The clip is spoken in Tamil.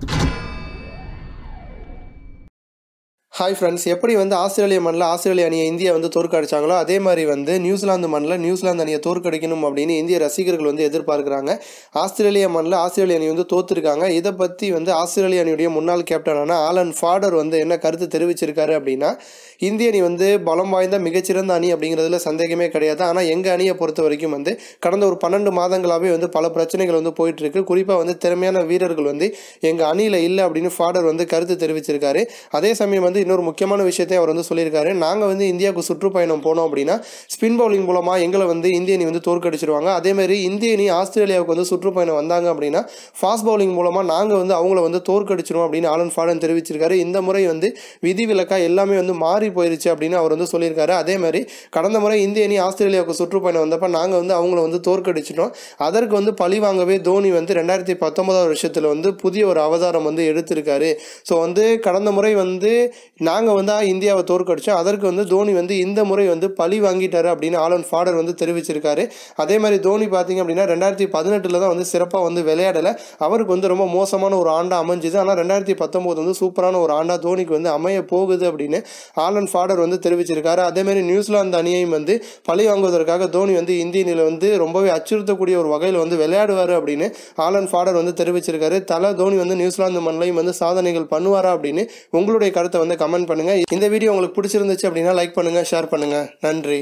you ஹாய் ஃப்ரெண்ட்ஸ் எப்படி வந்து ஆஸ்திரேலிய மண்ணில் ஆஸ்திரேலிய அணியை இந்தியா வந்து தோற்கடிச்சாங்களோ அதே மாதிரி வந்து நியூசிலாந்து மண்ணில் நியூசிலாந்து அணியை தோற்கடிக்கணும் அப்படின்னு இந்திய ரசிகர்கள் வந்து எதிர்பார்க்குறாங்க. ஆஸ்திரேலிய மண்ணில் ஆஸ்திரேலிய அணி வந்து தோற்றுருக்காங்க இதை பற்றி வந்து ஆஸ்திரேலிய அணியுடைய முன்னாள் கேப்டனான ஆலன் ஃபாடர் வந்து என்ன கருத்து தெரிவிச்சிருக்காரு அப்படின்னா இந்திய அணி வந்து பலம் வாய்ந்த மிகச்சிறந்த அணி அப்படிங்கிறதுல சந்தேகமே கிடையாது. ஆனால் எங்கள் அணியை பொறுத்த வரைக்கும் வந்து கடந்த ஒரு பன்னெண்டு மாதங்களாகவே வந்து பல பிரச்சனைகள் வந்து போயிட்டுருக்கு. குறிப்பாக வந்து திறமையான வீரர்கள் வந்து எங்கள் அணியில் இல்லை அப்படின்னு ஃபாடர் வந்து கருத்து தெரிவிச்சிருக்காரு. அதே சமயம் வந்து இன்னொரு முக்கியமான விஷயத்தையும் அவர் வந்து சொல்லியிருக்காரு. நாங்கள் வந்து இந்தியாவுக்கு சுற்றுப்பயணம் போனோம் அப்படின்னா ஸ்பின் பவுலிங் மூலமாக எங்களை வந்து இந்திய அணி வந்து தோற்கடிச்சிருவாங்க. அதேமாதிரி இந்திய அணி ஆஸ்திரேலியாவுக்கு வந்து சுற்றுப்பயணம் வந்தாங்க அப்படின்னா ஃபாஸ்ட் பவுலிங் மூலமாக நாங்கள் வந்து அவங்கள வந்து தோற்கடிச்சிரும் அப்படின்னு ஆலன் ஃபாடன் தெரிவிச்சிருக்காரு. இந்த முறை வந்து விதிவிலக்காக எல்லாமே வந்து மாறி போயிருச்சு அப்படின்னு அவர் வந்து சொல்லியிருக்காரு. அதே மாதிரி கடந்த முறை இந்திய அணி ஆஸ்திரேலியாவுக்கு சுற்றுப்பயணம் வந்தப்போ நாங்கள் வந்து அவங்கள வந்து தோற்கடிச்சிட்டோம். அதற்கு வந்து பழி வாங்கவே தோனி வந்து ரெண்டாயிரத்தி பத்தொன்பதாவது வருஷத்தில் வந்து புதிய ஒரு அவதாரம் வந்து எடுத்திருக்காரு. ஸோ வந்து கடந்த முறை வந்து நாங்கள் வந்து இந்தியாவை தோற்கடிச்சோம். அதற்கு வந்து தோனி வந்து இந்த முறை வந்து பழி வாங்கிட்டாரு அப்படின்னு ஆலன் ஃபாடர் வந்து தெரிவிச்சிருக்காரு. அதே மாதிரி தோனி பார்த்தீங்க அப்படின்னா ரெண்டாயிரத்தி பதினெட்டில் தான் வந்து சிறப்பாக வந்து விளையாடலை. அவருக்கு வந்து ரொம்ப மோசமான ஒரு ஆண்டாக அமைஞ்சுது. ஆனால் ரெண்டாயிரத்தி பத்தொம்போது வந்து சூப்பரான ஒரு ஆண்டாக தோனிக்கு வந்து அமைய போகுது அப்படின்னு ஆலன் ஃபாடர் வந்து தெரிவிச்சிருக்காரு. அதேமாதிரி நியூசிலாந்து அணியையும் வந்து பழி வாங்குவதற்காக தோனி வந்து இந்திய அணியில் வந்து ரொம்பவே அச்சுறுத்தக்கூடிய ஒரு வகையில் வந்து விளையாடுவார் அப்படின்னு ஆலன் ஃபாடர் வந்து தெரிவிச்சிருக்காரு. தலை தோனி வந்து நியூசிலாந்து மண்ணிலையும் வந்து சாதனைகள் பண்ணுவாரா அப்படின்னு உங்களுடைய கருத்தை வந்து கமெண்ட் பண்ணுங்கள் இந்த வீடியோ உங்களுக்கு பிடிச்சிருந்துச்சு அப்படின்னா லைக் பண்ணுங்கள் ஷேர் பண்ணுங்கள் நன்றி.